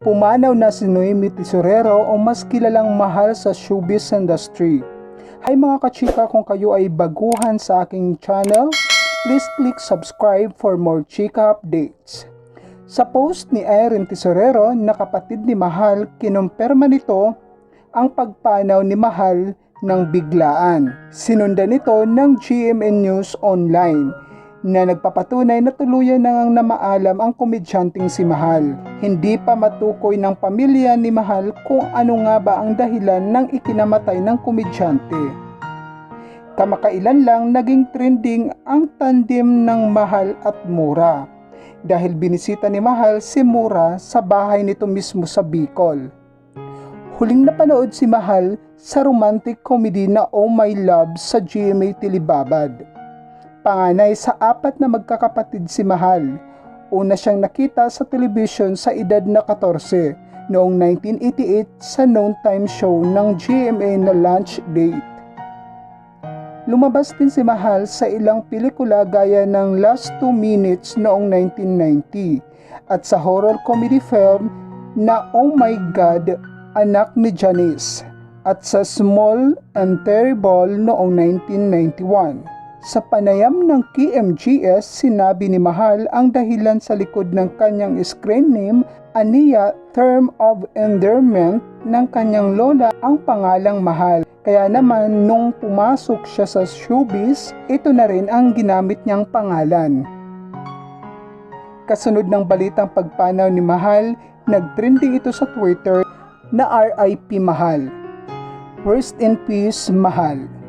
Pumanaw na si Noemi Tesorero o mas kilalang mahal sa showbiz industry. Hay mga kachika kung kayo ay baguhan sa aking channel, please click subscribe for more chika updates. Sa post ni Erin Tesorero na kapatid ni Mahal, kinumpirma nito ang pagpanaw ni Mahal ng biglaan. Sinundan ito ng GMN News Online na nagpapatunay na tuluyan na ngang namaalam ang komedyanteng si Mahal. Hindi pa matukoy ng pamilya ni Mahal kung ano nga ba ang dahilan ng ikinamatay ng komedyante. Kamakailan lang naging trending ang tandem ng Mahal at Mura dahil binisita ni Mahal si Mura sa bahay nito mismo sa Bicol. Huling napanood si Mahal sa romantic comedy na Oh My Love sa GMA Tilibabad. Panganay sa apat na magkakapatid si Mahal. Una siyang nakita sa television sa edad na 14 noong 1988 sa noon time show ng GMA na Lunch Date. Lumabas din si Mahal sa ilang pelikula gaya ng Last 2 Minutes noong 1990 at sa horror comedy film na Oh My God, Anak ni Janice at sa Small and Terrible noong 1991. Sa panayam ng KMGS, sinabi ni Mahal ang dahilan sa likod ng kanyang screen name, aniya term of endearment ng kanyang lola ang pangalang Mahal. Kaya naman nung pumasok siya sa showbiz, ito na rin ang ginamit niyang pangalan. Kasunod ng balitang pagpanaw ni Mahal, nagtrending ito sa Twitter na RIP Mahal. Rest in peace Mahal.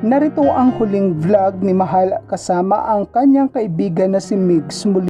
Narito ang huling vlog ni Mahal kasama ang kanyang kaibigan na si Migs muli